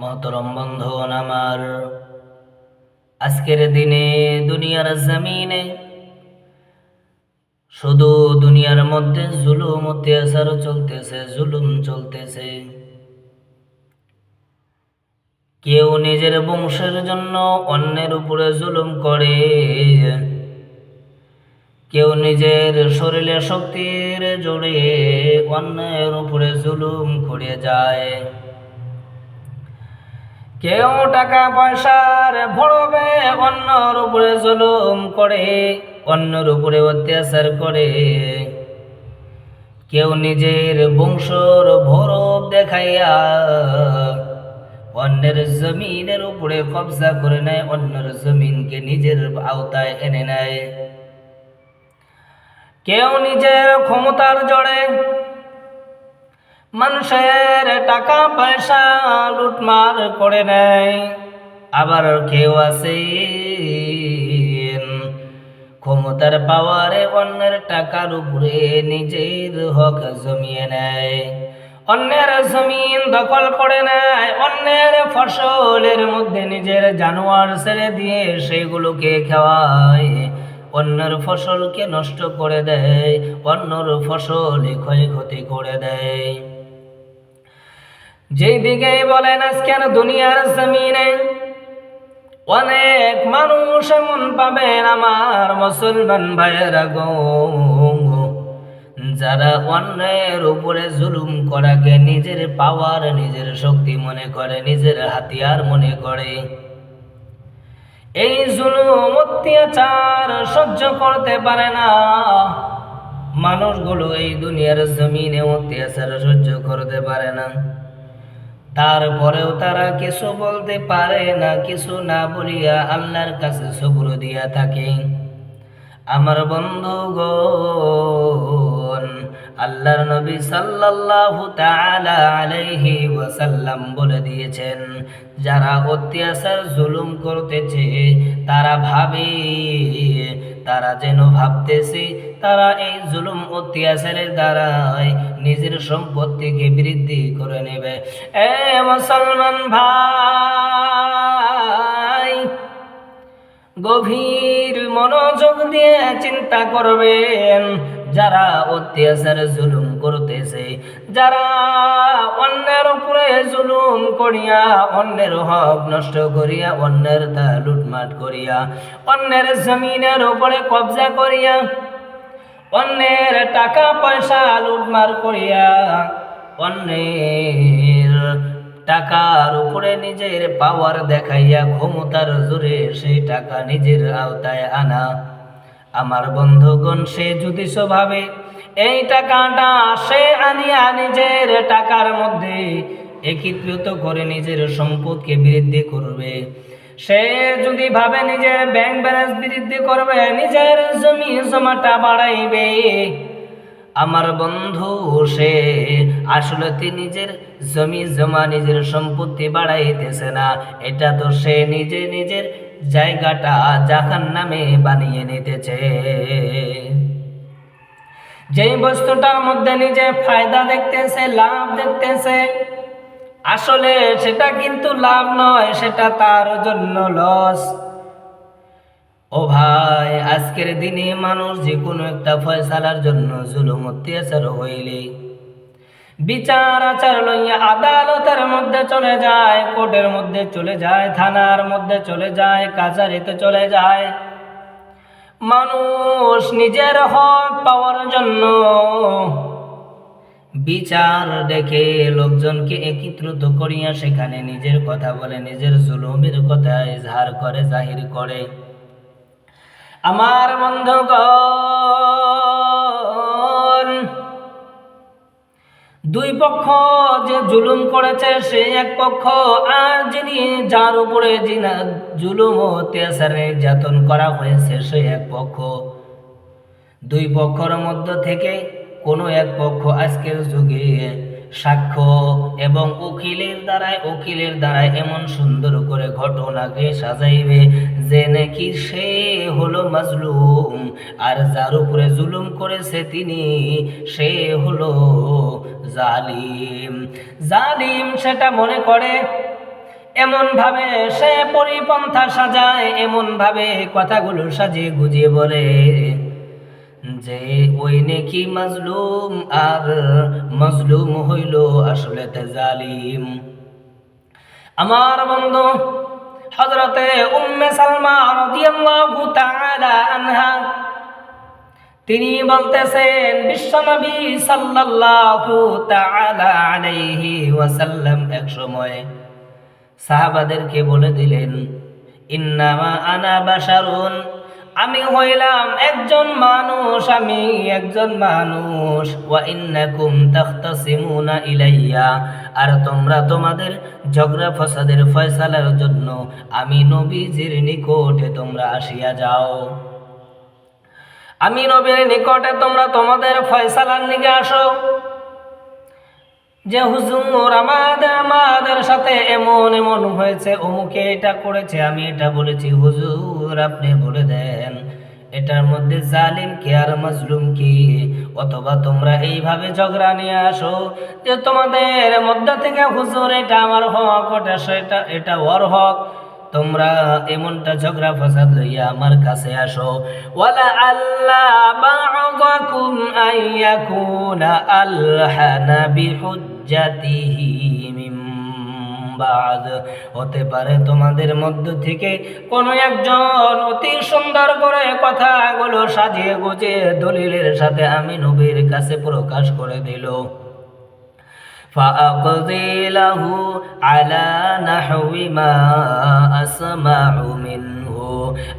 মহতরম বন্ধন আমার আজকের দিনে দুনিয়ার জমিনে শুধু দুনিয়ার মধ্যে জুলুম, অত্যাচার চলতেছে, জুলুম চলতেছে। কেউ নিজের বংশের জন্য অন্যের উপরে জুলুম করে। কেউ নিজের শরীরে শক্তির জোরে অন্যের উপরে জুলুম করে যায়। কেউ টাকা পয়সার ভরবে, অন্যর উপরে জুলুম করে, অন্যর উপরে অত্যাচার করে। কেউ নিজের বংশর ভরব দেখাইয়া, অন্যের জমিনের উপরে কবজা করে নেয়, অন্যের জমিনকে নিজের আওতায় এনে নেয়। কেউ নিজের ক্ষমতার জড়ে মানুষের টাকা, পয়সা লুটমার করে নেয়। আবার কেউ আছে ক্ষমতার পাওয়ারে অন্যের টাকার উপরে নিজের হক জমিয়ে নেয়। অন্যের জমিন দখল করে নেয়, অন্যের ফসলের মধ্যে নিজের জানোয়ার ছেড়ে দিয়ে সেগুলোকে খাওয়ায়। অন্যের ফসলকে নষ্ট করে দেয়, অন্যর ফসল ক্ষয়ক্ষতি করে দেয়। যেই দিকে বলেন আজকের দুনিয়ার জমিনে, অনেক মানুষ এমন পাবেন আমার মুসলমান ভাইয়েরা গো। যারা অন্যের উপরে জুলুম করাকে নিজের পাওয়ার নিজের শক্তি মনে করে, নিজের হাতিয়ার মনে করে। এই জুলুম অত্যাচার সহ্য করতে পারে না। মানুষগুলো এই দুনিয়ার জমিনে অত্যাচার সহ্য করতে পারে না। তারপরেও তারা কিছু বলতে পারে না, কিছু না বলিয়া আল্লাহর কাছে সবুর দিয়া থাকে। আমার বন্ধুগণ, আল্লাহর নবী সাল্লাল্লাহু তাআলা আলাইহি ওয়াসাল্লাম বলে দিয়েছেন, যারা অত্যাচার, জুলুম করতেছে, তারা ভাবে, তারা যেন ভাবতেছে তারা এই জুলুম অত্যাচারের দ্বারাই নিজের সম্পত্তিকে বৃদ্ধি করে নেবে। এ মুসলমান ভাই, গভীর মনোযোগ দিয়ে চিন্তা করবেন, যারা অত্যাচার জুলুম করতেছে, যারা অন্যের উপরে জুলুম করিয়া, অন্যের হক নষ্ট করিয়া, অন্যের তা লুটমাট করিয়া, অন্যের জমিনের উপরে কবজা করিয়া অন্যের টাকা পয়সা লুটমার করিয়া অন্যের টাকার উপরে নিজের পাওয়ার দেখাইয়া ক্ষমতার জোরে সেই টাকা নিজের আওতায় আনা। আমার বন্ধুগণ, সে যদি স্বভাবে এই টাকাটা সে আনিয়া নিজের টাকার মধ্যে একত্রিত করে নিজের সম্পদকে বৃদ্ধি করবে সে যদি ভাবে নিজের ব্যাংক ব্যালেন্স বৃদ্ধি করবে, নিজের জমি জমাটা বাড়াইবে। আমার বন্ধু, সে আসলে নিজের জমি জমা নিজের সম্পত্তি বাড়াইতেছে না। এটা তো সে নিজে নিজের জায়গাটা জাহান নামে বানিয়ে নিতেছে। যেই বস্তুটার মধ্যে নিজে ফায়দা দেখতেছে, লাভ দেখতেছে আসলে সেটা কিন্তু লাভ নয়, সেটা তার জন্য লস ও ভাই, আজকের দিনে মানুষ যে কোনো একটা ফয়সালার জন্য জুলুম, অত্যাচার হইলে বিচার, আচার লইয়া আদালতের মধ্যে চলে যায়, কোর্টের মধ্যে চলে যায়, থানার মধ্যে চলে যায়, কাছারিতে চলে যায়। মানুষ নিজের হক পাওয়ার জন্য বিচার দেখে লোকজনকে একত্রিত করিয়া সেখানে নিজের কথা বলে, নিজের জুলুমের কথা ইজহার করে, জাহির করে। আমার বন্ধুগণ, দুই পক্ষ যে জুলুম করেছে, সে এক পক্ষ আর যিনি যার উপরে জুলুম ও অত্যাচার নির্যাতন করা হয়েছে, সে এক পক্ষ। দুই পক্ষর মধ্য থেকে কোনো এক পক্ষ আজকের যুগে সাক্ষ্য এবং উকিলের দ্বারাই উকিলের দ্বারাই এমন সুন্দর করে ঘটনাকে সাজাইবে যে নাকি সে হলো মাজলুম। আর যার উপরে জুলুম করেছে তিনি, সে হলো জালিম। জালিম সেটা মনে করে এমন ভাবে সে পরিপন্থা সাজায় এমন ভাবে কথাগুলো সাজিয়ে গুজিয়ে বলে। যে ওই নেকি মাজলুম, আর মাজলুম হইল আসলে জালিম। আমার বন্ধু হজরতে উম্মে সালমা রাদিয়াল্লাহু তাআলা আনহা, তিনি বলতেছেন বিশ্বনবী সাল্লাল্লাহু তাআলা আলাইহি ওয়াসাল্লাম এক সময় সাহাবাদেরকে বলে দিলেন, ইন্নামা আনা বাশারুন। আমি হইলাম একজন মানুষ, আমি একজন মানুষ। ওয়া তাখতাসিমুনা ইলাইয়া। আর তোমরা তোমাদের ঝগড়া ফসাদের ফয়সালার জন্য আমি নবীজির নিকটে তোমরা আসিয়া যাও। আমি নবীর নিকটে তোমরা তোমাদের ফয়সালার নিকে আসো। যে হুজুর আমাদের আমাদের সাথে এমন এমন হয়েছে, অমুকে এটা করেছে, আমি এটা বলেছি। হুজুর, আপনি বলে দেন। এটার মধ্যে জালিম কি আর মাজলুম কি? অথবা তোমরা এইভাবে ঝগড়া নিয়ে আসো যে তোমাদের মধ্যে থেকে হুজুর, এটা আমার হক, ওটা সেটা এটা ওর হক। তোমরা এমনটা ঝগড়া ফসাদ লইয়া আমার কাছে আসো। ওয়ালা আল্লাহ বা'দাকুম আইয়াকুনা বাদ হতে পারে তোমাদের মধ্য থেকে কোনো একজন অতি সুন্দর করে কথাগুলো সাজিয়ে গুছিয়ে দলিলের সাথে আমি নবীর কাছে প্রকাশ করে দিল فأقضي له على نحو ما أسمع منه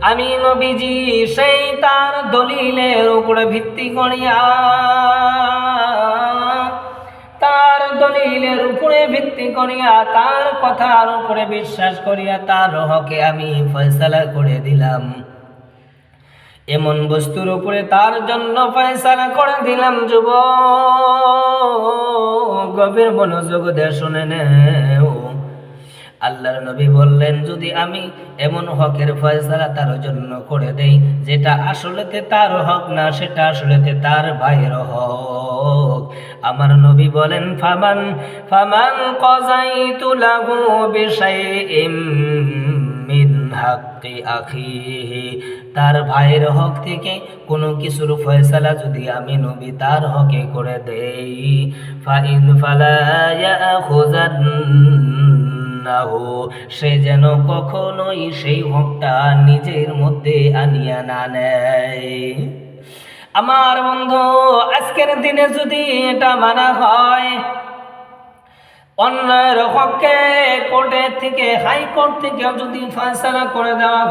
আমি নবীজি সেই তার দলিলের উপরে ভিত্তি করিয়া তার দলিলের উপরে ভিত্তি করিয়া তার কথার উপরে বিশ্বাস করিয়া তার হকে আমি ফয়সালা করে দিলাম। এমন বস্তুর উপরে তার জন্য ফয়সালা করে দিলাম যুব গভীর মনোযোগ দেশনে শুনে নেও। আল্লাহর নবী বললেন, যদি আমি এমন হকের ফয়সালা তার জন্য করে দেই, যেটা আসলেতে তার হক না, সেটা আসলেতে তার ভাইয়ের হক। আমার নবী বলেন, ফামান ফামান কজাইতু লাহু বিশাইইম মিন তার ভাইয়ের হক থেকে কোনো কিছুর ফয়সালা যদি আমি নবী তার হকে করে দেই, ফাইন ফালা ইয়াখুযান্নাহু সে যেন কখনোই সেই হকটা নিজের মধ্যে আনিয়া না নেয়। আমার বন্ধু, আজকের দিনে যদি এটা মানা হয়, অন্যের হককে কোর্টের থেকে, হাইকোর্ট থেকে যদি ফয়সালা করে দেওয়া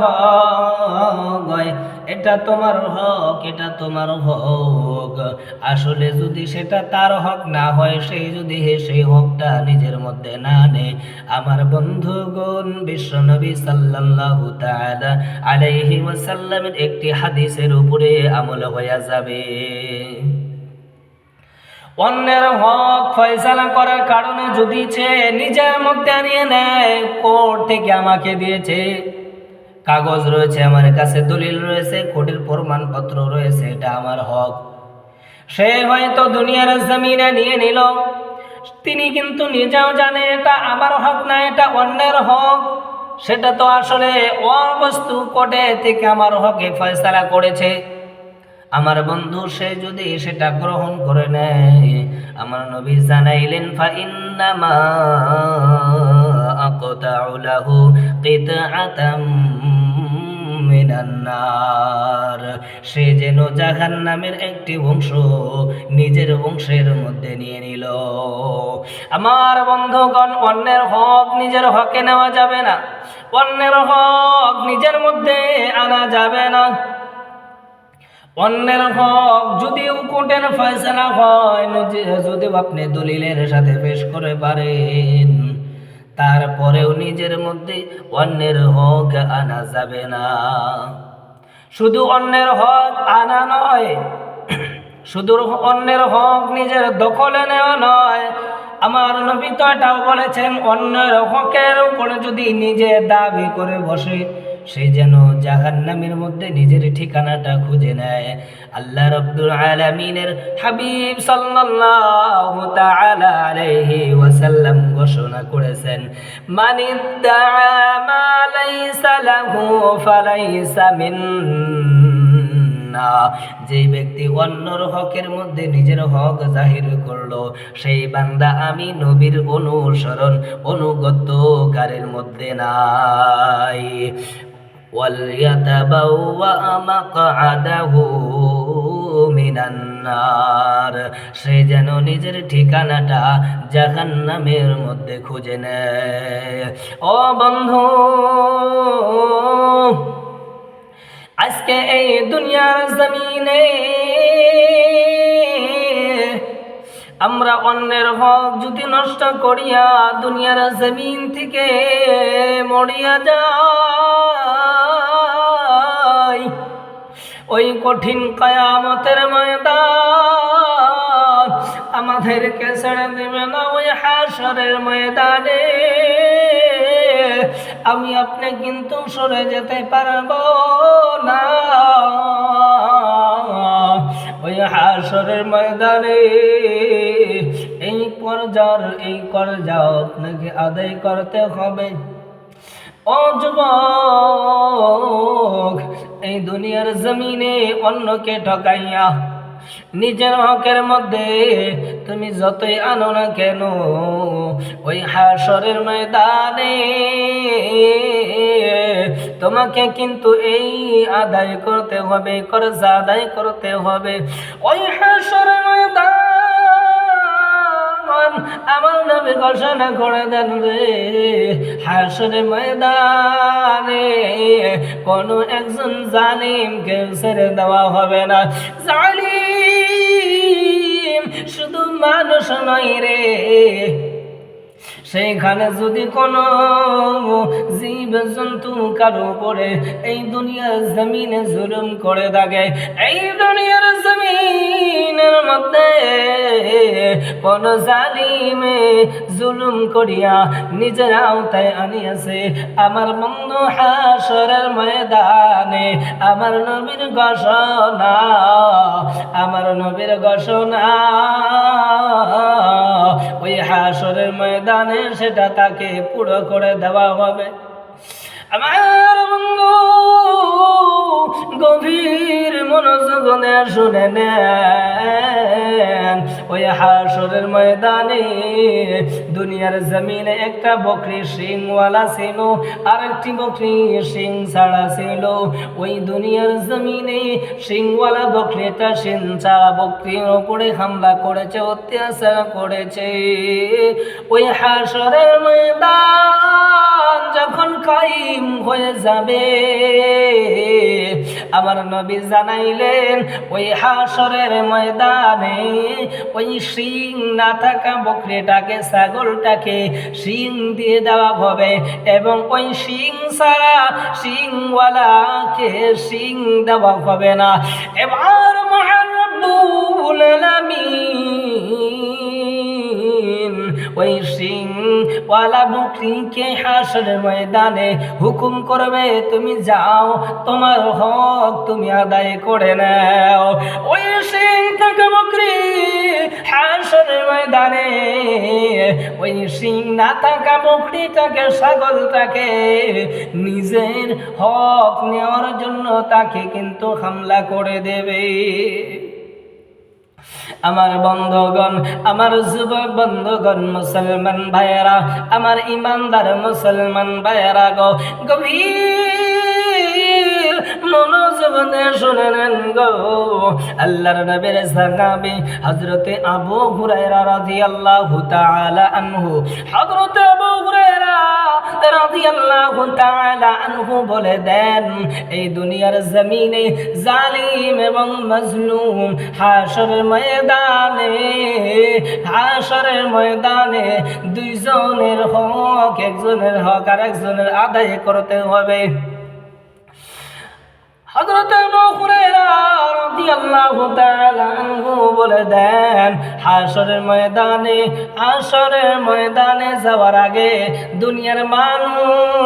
হয় এটা তোমার হক, এটা তোমার হক। আসলে যদি সেটা তার হক না হয় সেই যদি সেই হকটা নিজের মধ্যে না নেয় আমার বন্ধুগণ বিশ্বনবী সাল্লাল্লাহু তাআলা আলাইহি ওয়াসাল্লামের একটি হাদিসের উপরে আমল হয়ে যাবে। অন্যের হক ফয়সালা করার কারণে যদি সে নিজের মধ্যে আনিয়ে নেয়, কোর্ট থেকে আমাকে দিয়েছে। কাগজ রয়েছে আমার কাছে, দলিল রয়েছে, কোর্টের প্রমাণপত্র রয়েছে, এটা আমার হক। সে হয়তো দুনিয়ার জমিনে নিয়ে নিল। তিনি কিন্তু নিজেও জানে এটা আমার হক না, এটা অন্যের হক। সেটা তো আসলে ওর বস্তু কোর্টে থেকে আমার হকে ফয়সালা করেছে। আমার বন্ধু, সে যদি সেটা গ্রহণ করে নেয়, আমার নবী জানাইলেন ফা ইন্নামা আকাতাউ লাহু কিতআতাম মিনান নার সে যেন জাহান্নামের একটি অংশ নিজের অংশের মধ্যে নিয়ে নিল। আমার বন্ধুগণ, অন্যের হক নিজের হকে নেওয়া যাবে না। অন্যের হক নিজের মধ্যে আনা যাবে না। অন্যের হক যদিও কোর্টের ফয়সালা হয় যদি আপনি দলিলের সাথে পেশ করে পারেন। তারপরেও নিজের মধ্যে অন্যের হক আনা যাবে না। শুধু অন্যের হক আনা নয়, শুধু অন্যের হক নিজের দখলে নেওয়া নয়। আমার নবী তো এটাও বলেছেন, অন্যের হকের উপরে যদি নিজে দাবি করে বসে সে যেন জাহান্নামের মধ্যে নিজের ঠিকানাটা খুঁজে নেয়। আল্লাহ রব্দুল আলামিনের হাবিব সাল্লাল্লাহু তাআলা আলাইহি ওয়াসাল্লাম ঘোষণা করেছেন মানিদ্দা মা লাইসা লাহু ফালাইসা যে ব্যক্তি অন্যর হকের মধ্যে নিজের হক জাহির করল, সেই বান্দা আমি নবীর অনুসরণ অনুগতকারের মধ্যে নাই। وَلْيَتَبَوَّأْ مَقْعَدَهُ مِنَ النَّارِ সে যেন নিজের ঠিকানাটা জাহান্নামের মধ্যে খুঁজে নেয় ও বন্ধু আজকে এই দুনিয়ার জমিনে আমরা অন্যের হক যদি নষ্ট করিয়া দুনিয়ার জমিন থেকে মরিয়া যাই ওই কঠিন কায়ামতের ময়দান আমাদেরকে ছেড়ে দেবে না ওই হাসরের ময়দানে। আমি আপনি কিন্তু সরে যেতে পারব না। ওই হাসরের ময়দানে এই করজার এই করজা আপনাকে আদায় করতে হবে। ও এই দুনিয়ার জমিনে অন্যকে ঠকাইয়া নিজের হকের মধ্যে তুমি যতই আনো না কেন, ওই হাসরের ময়দানে তোমাকে কিন্তু এই আদায় করতে হবে, করজা আদায় করতে হবে। ওই হাসরের ময়দান আমার নামে ঘোষণা করে দেন রে। হাসরে ময়দানে কোনো একজন জালিমকে ছেড়ে দেওয়া হবে না। জালিম শুধু মানুষ নয় রে। সেইখানে যদি কোনো জীব জন্তু কারও উপরে এই দুনিয়ার জমিনে জুলুম করে থাকে, এই দুনিয়ার জমিনের মধ্যে কোন জালিমে জুলুম করিয়া নিজের আওতায় আনিয়াছে। আমার বন্ধু হাসরের ময়দানে আমার নবীর ঘোষণা, আমার নবীর ঘোষণা ওই হাসরের ময়দানে সেটা তাকে পুরো করে দেওয়া হবে। আমার বন্ধু, গভীর মনোযোগ দিয়ে শুনে নেন। ওই হাসরের ময়দানে দুনিয়ার জমিনে একটা বকরি সিংওয়ালা ছিল আর একটি বকরি সিং ছাড়া ছিল। ওই দুনিয়ার জমিনে সিংওয়ালা বকরিটা সিং ছাড়া বকরির উপরে হামলা করেছে, অত্যাচার করেছে। ওই হাসরের ময়দান কাইম হয়ে যাবে। আমার নবী জানাইলেন, ওই হাসরের ময়দানে ওই শিং না থাকা বকরিটাকে, ছাগলটাকে শিং দিয়ে দেওয়া হবে এবং ওই শিং ছাড়া শিংওয়ালাকে শিং দেওয়া হবে না। এবার মহারব্বুল আলামিন ওই সিং ওয়ালা বকরিকে হাসরের ময়দানে হুকুম করবে, তুমি যাও, তোমার হক তুমি আদায় করে নাও। ওই সিং থেকে বকরি হাসরের ময়দানে। ওই সিং না থাকা বকরিটাকে, ছাগলটাকে নিজের হক নেওয়ার জন্য তাকে কিন্তু হামলা করে দেবে। আমার বন্ধগণ, আমার যুবক বন্ধগণ, মুসলমান ভাইয়েরা, আমার ইমানদার মুসলমান ভাইয়েরা গো, গভীর মনোযোগ দিয়ে শুনে নেন গো। আল্লাহর নবীর সাহাবী হযরতে আবু হুরায়রা রাদিয়াল্লাহু তাআলা আনহু, হযরতে আবু হুরায়রা বলে দেন, এই দুনিয়ার জমিনে জালিম এবং মজলুম হাসরের ময়দানে হাসরের ময়দানে দুইজনের হক, একজনের হক আর একজনের আদায় করতে হবে। আনহু বলে দেন হাশরের ময়দানে হাশরের ময়দানে যাওয়ার আগে দুনিয়ার মানুষ,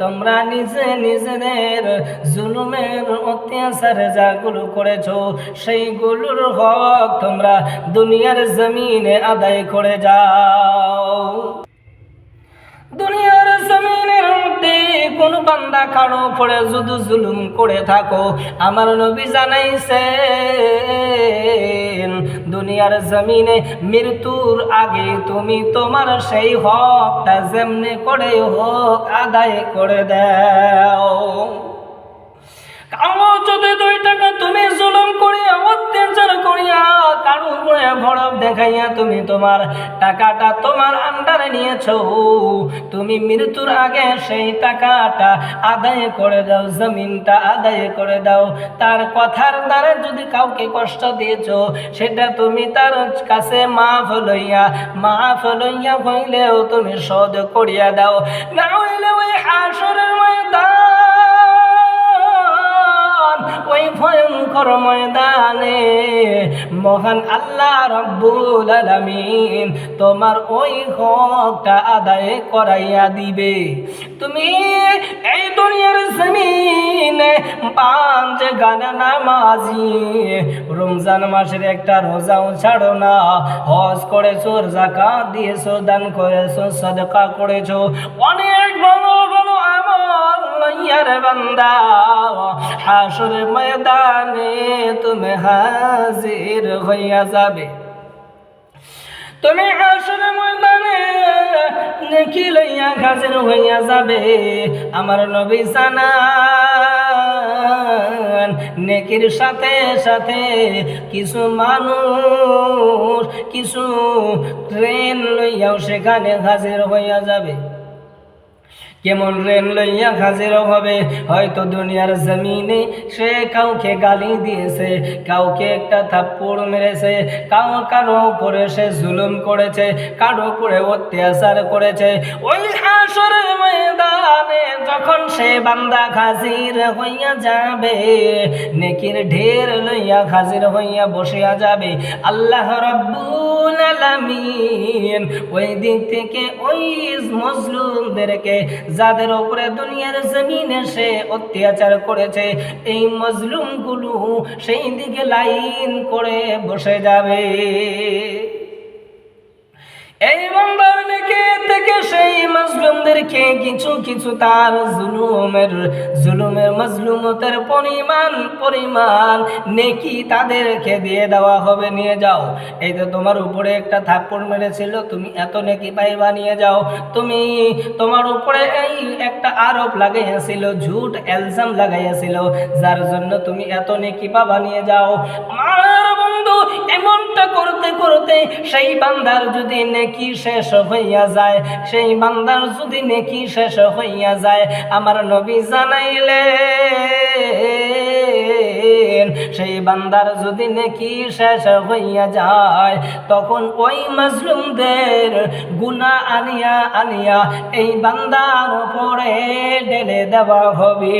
তোমরা নিজে নিজেদের জুলুমের অত্যাচার যাগুলো করেছ, সেইগুলোর হক তোমরা দুনিয়ার জমিনে আদায় করে যাও। কোন বান্দা কারও পরে যদি জুলুম করে থাকো। আমার নবী জানাইছে দুনিয়ার জমিনে মৃত্যুর আগে তুমি তোমার সেই হকটা যেমনি করে হোক আদায় করে দাও। কারও যদি তুমি জুলুম কারও দেখাইয়া তুমি তোমার টাকাটা তোমার আন্ডারে নিয়েছো। তুমি মৃত্যুর আগে সেই টাকাটা আদায় করে দাও, জমিনটা আদায় করে দাও। তার কথার দ্বারা যদি কাউকে কষ্ট দিয়েছ, সেটা তুমি তার কাছে মাফ লইয়া মাফ লইয়া হইলেও তুমি শোধ করিয়া দাও। না হইলে ওই হাসরের ময়দান ওই ভয়ঙ্কর ময়দানে, মহান আল্লাহ রব্বুল আলামিন তোমার ওই হকটা আদায় করাইয়া দিবে। তুমি এই দুনিয়ার জমিনে পাঁচ গানা নামাজি, রমজান মাসের একটা রোজাও ছাড়ো না। হজ করেছ জাকাত দিয়েছ, দান করেছ, সদকা করেছ। অনেক ভালো ভালো আমল লইয়ার বান্দা। হাসরের ময়দানে তুমি হাজির হইয়া যাবে। তুমি হাসরের ময়দানে নেকি লইয়া হাজির হইয়া যাবে। আমার নবী জানান, নেকির সাথে সাথে কিছু মানুষ, কিছু ট্রেন লইয়াও সেখানে হাজির হইয়া যাবে। কেমন রেন লইয়া হাজির হবে? হয়তো দুনিয়ার জমিনে সে কাউকে গালি দিয়েছে, কাউকে একটা থাপ্পড় মেরেছে, কাউ কারও উপরে সে জুলুম করেছে, কারও উপরে অত্যাচার করেছে। ওই হাসরের ময়দানে যখন সে বান্দা হাজির হইয়া যাবে, নেকির ঢের লইয়া হাজির হইয়া বসিয়া যাবে, আল্লাহ রব্বুল আলামিন ওই দিক থেকে ওই মজলুমদেরকে যাদের উপরে দুনিয়ার জমিনে সে অত্যাচার করেছে, এই মজলুমগুলো সেই দিকে লাইন করে বসে যাবে। এই বান্দার নেকে থেকে সেই মাজলুমদেরকে কিছু কিছু তার জুলুমের জুলুমের মাজলুমতের পরিমাণ পরিমাণ নেকি তাদেরকে দিয়ে দেওয়া হবে, নিয়ে যাও। এই তো তোমার উপরে একটা থাপ্পড় মেরেছিল, তুমি এত নেকি পাইবা, নিয়ে যাও। তুমি তোমার উপরে এই একটা আরোপ লাগাইয়াছিল, ঝুট এলজাম লাগাইয়াছিল, যার জন্য তুমি এত নেকি পাবা, নিয়ে যাও। আমার বন্ধু, এমনটা করতে করতে সেই বান্দার যদি নেকি শেষ হইয়া যায়? সেই বান্দার যদি নেকি শেষ হইয়া যায়, আমার নবী জানাইলে সেই বান্দার যদি নেকি শেষ হইয়া যায়, তখন ওই মাজলুমদের গুনাহ আনিয়া আনিয়া এই বান্দার উপরে ঢেলে দেওয়া হবে।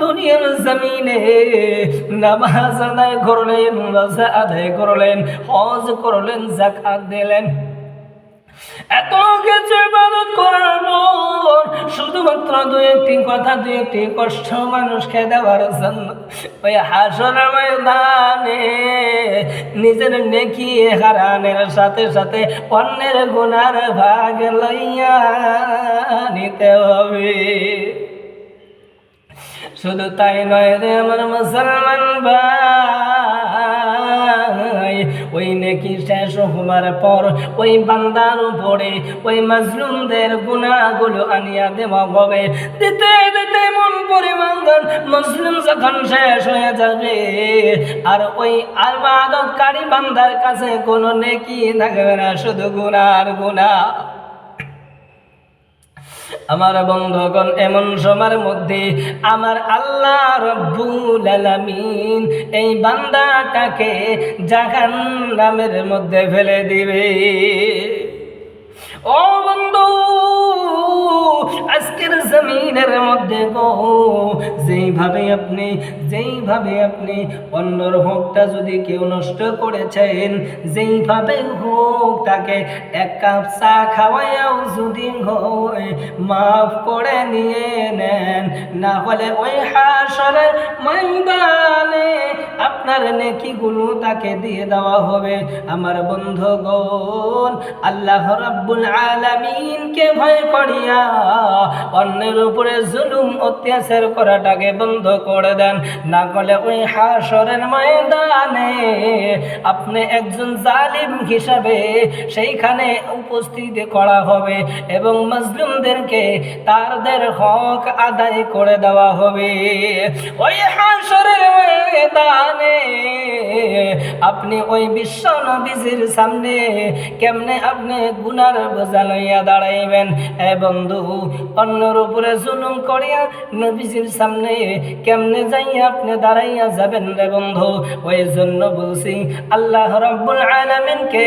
দুনিয়ার জমিনে নামাজ আদায় করলেন রোজা আদায় করলেন হজ করলেন জাকাত দিলেন। এত কিছু ইবাদত করার শুধুমাত্র দু একটি কথা দু একটি কষ্ট মানুষকে দেওয়ার জন্য। ওই হাসর ময়দানে নিজের নেকি হারানের সাথে সাথে অন্যের গুনার ভাগ লইয়া নিতে হবে। শুধু তাই নয় রে আমার মুসলমান ভাই। ওই নেকি শেষ হবার পর ওই বান্দার উপরে ওই মাজলুমদের গুণাগুলো আনিয়া দেওয়া হবে। দিতে দিতে মন পরিমাণ মুসলিম যখন শেষ হয়ে যাবে। আর ওই আবাদতকারী বান্দার কাছে কোনো নেকি থাকবে না, শুধু গুণার গুণা আমার বন্ধুগণ, এমন সময়ের মধ্যে আমার আল্লাহ রব্বুল আলামিন এই বান্দাটাকে জাহান্নামের মধ্যে ফেলে দিবে। ও বন্ধু আজকের জমিনের মধ্যে গো। যেইভাবে আপনি যেইভাবে আপনি অন্যর হোকটা যদি কেউ নষ্ট করেছেন, যেইভাবে হোক তাকে এক কাপ চা খাওয়াইয়াও যদি মাফ করে নিয়ে নেন। না হলে ওই হাসরে ময়দানে আপনার নেকিগুলো তাকে দিয়ে দেওয়া হবে। আমার বন্ধুগণ, আল্লাহ রাব্বুল আলামিনকে ভয় করিয়া অন্যের উপরে জুলুম, অত্যাচার করাটাকে বন্ধ করে দেন। না করলে ওই হাসরের ময়দানে আপনি একজন জালিম হিসাবে সেইখানে উপস্থিত করা হবে এবং মজলুমদেরকে তাদের হক আদায় করে দেওয়া হবে। ওই হাসরের ময়দানে আপনি ওই বিশ্ব নবীজির সামনে কেমনে আপনি গুনার বোঝা লইয়া দাঁড়াইবেন? এ বন্ধু অন্যর উপরে জুলুম করিয়া নবীজির সামনে কেমনে যাইয়া আপনি দাঁড়াইয়া যাবেন রে বন্ধু? ওই জন্য বলছি, আল্লাহ রব্বুল আলমিনকে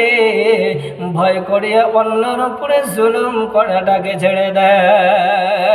ভয় করিয়া অন্যর উপরে জুলুম করাটাকে ছেড়ে দেয়